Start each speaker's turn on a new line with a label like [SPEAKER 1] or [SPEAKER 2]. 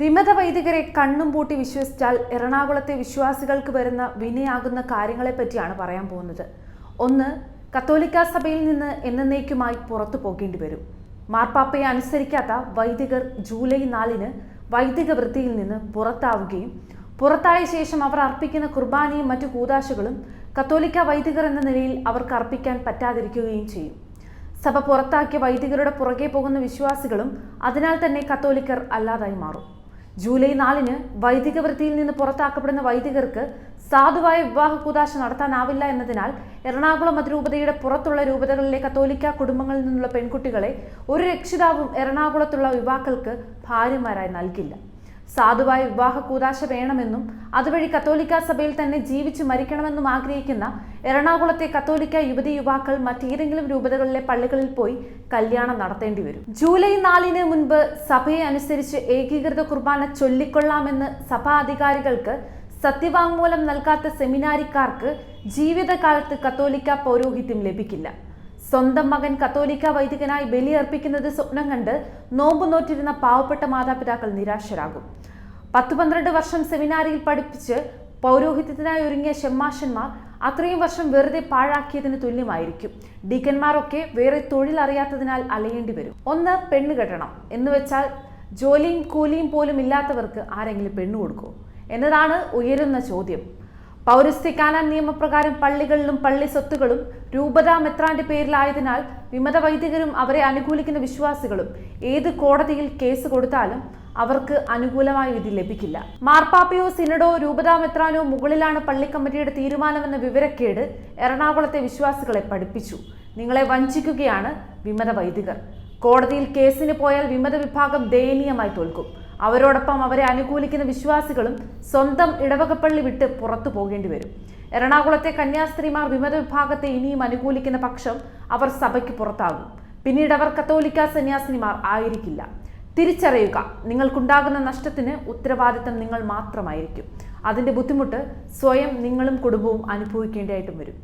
[SPEAKER 1] വിമത വൈദികരെ കണ്ണും പൂട്ടി വിശ്വസിച്ചാൽ എറണാകുളത്തെ വിശ്വാസികൾക്ക് വരുന്ന വിനയാകുന്ന കാര്യങ്ങളെപ്പറ്റിയാണ് പറയാൻ പോകുന്നത്. ഒന്ന് കത്തോലിക്ക സഭയിൽ നിന്ന് എന്നേക്കുമായി പുറത്തു പോകേണ്ടി വരും. മാർപ്പാപ്പയെ അനുസരിക്കാത്ത വൈദികർ ജൂലൈ നാലിന് വൈദിക വൃത്തിയിൽ നിന്ന് പുറത്താവുകയും പുറത്തായ ശേഷം അവർ അർപ്പിക്കുന്ന കുർബാനയും മറ്റു കൂതാശകളും കത്തോലിക്ക വൈദികർ എന്ന നിലയിൽ അവർക്ക് അർപ്പിക്കാൻ പറ്റാതിരിക്കുകയും ചെയ്യും. സഭ പുറത്താക്കിയ വൈദികരുടെ പുറകെ പോകുന്ന വിശ്വാസികളും അതിനാൽ തന്നെ കത്തോലിക്കർ അല്ലാതായി മാറും. ജൂലൈ നാലിന് വൈദിക വൃത്തിയിൽ നിന്ന് പുറത്താക്കപ്പെടുന്ന വൈദികർക്ക് സാധുവായ വിവാഹ കൂതാശ നടത്താനാവില്ല എന്നതിനാൽ എറണാകുളം അതിരൂപതയുടെ പുറത്തുള്ള രൂപതകളിലെ കത്തോലിക്ക കുടുംബങ്ങളിൽ നിന്നുള്ള പെൺകുട്ടികളെ ഒരു രക്ഷിതാവും എറണാകുളത്തുള്ള യുവാക്കൾക്ക് ഭാര്യമാരായി നൽകില്ല. സാധുവായ വിവാഹ കൂതാശ വേണമെന്നും അതുവഴി കത്തോലിക്ക സഭയിൽ തന്നെ ജീവിച്ചു മരിക്കണമെന്നും ആഗ്രഹിക്കുന്ന എറണാകുളത്തെ കത്തോലിക്ക യുവതി യുവാക്കൾ മറ്റേതെങ്കിലും രൂപതകളിലെ പള്ളികളിൽ പോയി കല്യാണം നടത്തേണ്ടി വരും. ജൂലൈ നാലിന് മുൻപ് സഭയെ അനുസരിച്ച് ഏകീകൃത കുർബാന ചൊല്ലിക്കൊള്ളാമെന്ന് സഭാ അധികാരികൾക്ക് സത്യവാങ്മൂലം നൽകാത്ത സെമിനാരിക്കാർക്ക് ജീവിതകാലത്ത് കത്തോലിക്ക പൗരോഹിത്യം ലഭിക്കില്ല. സ്വന്തം മകൻ കത്തോലിക്ക വൈദികനായി ബലിയർപ്പിക്കുന്നത് സ്വപ്നം കണ്ട് നോമ്പ് നോറ്റിരുന്ന പാവപ്പെട്ട മാതാപിതാക്കൾ നിരാശരാകും. പത്ത് പന്ത്രണ്ട് വർഷം സെമിനാരിയിൽ പഠിപ്പിച്ച് പൗരോഹിത്യത്തിനായി ഒരുങ്ങിയ ഷെമ്മാശന്മാർ അത്രയും വർഷം വെറുതെ പാഴാക്കിയതിന് തുല്യമായിരിക്കും. ഡീക്കന്മാരൊക്കെ വേറെ തൊഴിൽ അറിയാത്തതിനാൽ അലയേണ്ടി വരും. ഒന്ന് പെണ്ണ് കെട്ടണം. എന്ന് വെച്ചാൽ ജോലിയും കൂലിയും പോലും ഇല്ലാത്തവർക്ക് ആരെങ്കിലും പെണ്ണു കൊടുക്കുമോ എന്നതാണ് ഉയരുന്ന ചോദ്യം. പൗരസ്ത്യകാനാൻ നിയമപ്രകാരം പള്ളികളിലും പള്ളി സ്വത്തുകളും രൂപതാ മെത്രാന്റെ പേരിലായതിനാൽ വിമത വൈദികരും അവരെ അനുകൂലിക്കുന്ന വിശ്വാസികളും ഏത് കോടതിയിൽ കേസ് കൊടുത്താലും അവർക്ക് അനുകൂലമായ വിധി ലഭിക്കില്ല. മാർപ്പാപ്പയോ സിനഡോ രൂപതാ മെത്രാനോ മുകളിലാണ് പള്ളി കമ്മിറ്റിയുടെ തീരുമാനമെന്ന വിവരക്കേട് എറണാകുളത്തെ വിശ്വാസികളെ പഠിപ്പിച്ചു. നിങ്ങളെ വഞ്ചിക്കുകയാണ് വിമത വൈദികർ. കോടതിയിൽ കേസിന് പോയാൽ വിമത വിഭാഗം ദയനീയമായി തോൽക്കും. അവരോടൊപ്പം അവരെ അനുകൂലിക്കുന്ന വിശ്വാസികളും സ്വന്തം ഇടവകപ്പള്ളി വിട്ട് പുറത്തു പോകേണ്ടി വരും. എറണാകുളത്തെ കന്യാസ്ത്രീമാർ വിമത വിഭാഗത്തെ ഇനിയും അനുകൂലിക്കുന്ന പക്ഷം അവർ സഭയ്ക്ക് പുറത്താകും. പിന്നീട് അവർ കത്തോലിക്ക സന്യാസിനിമാർ ആയിരിക്കില്ല. തിരിച്ചറിയുക. നിങ്ങൾക്കുണ്ടാകുന്ന നഷ്ടത്തിന് ഉത്തരവാദിത്തം നിങ്ങൾ മാത്രമായിരിക്കും. അതിന്റെ ബുദ്ധിമുട്ട് സ്വയം നിങ്ങളും കുടുംബവും അനുഭവിക്കേണ്ടതായിട്ടും വരും.